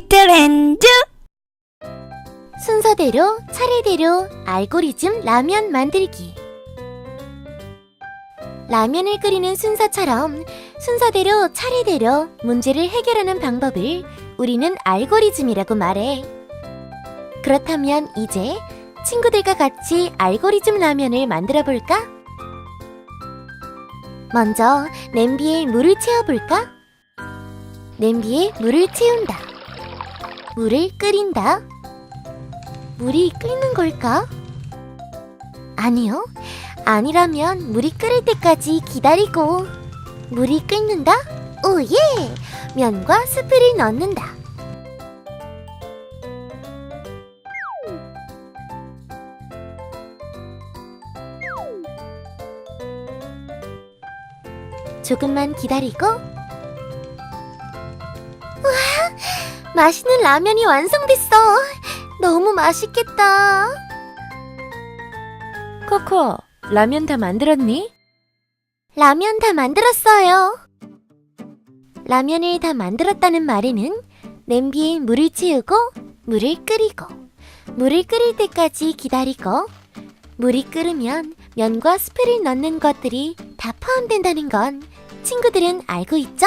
트렌드 순서대로 차례대로 알고리즘 라면 만들기. 라면을 끓이는 순서처럼 순서대로 차례대로 문제를 해결하는 방법을 우리는 알고리즘이라고 말해. 그렇다면 이제 친구들과 같이 알고리즘 라면을 만들어 볼까? 먼저 냄비에 물을 채워 볼까? 냄비에 물을 채운다. 물을 끓인다. 물이 끓는 걸까? 아니요. 아니라면 물이 끓을 때까지 기다리고 물이 끓는다? 오예! 면과 스프를 넣는다. 조금만 기다리고 와! 맛있는 라면이 완성됐어. 너무 맛있겠다. 코코 라면 다 만들었니? 라면 다 만들었어요. 라면을 다 만들었다는 말에는 냄비에 물을 채우고 물을 끓이고 물을 끓일 때까지 기다리고 물이 끓으면 면과 스프를 넣는 것들이 다 포함된다는 건 친구들은 알고 있죠?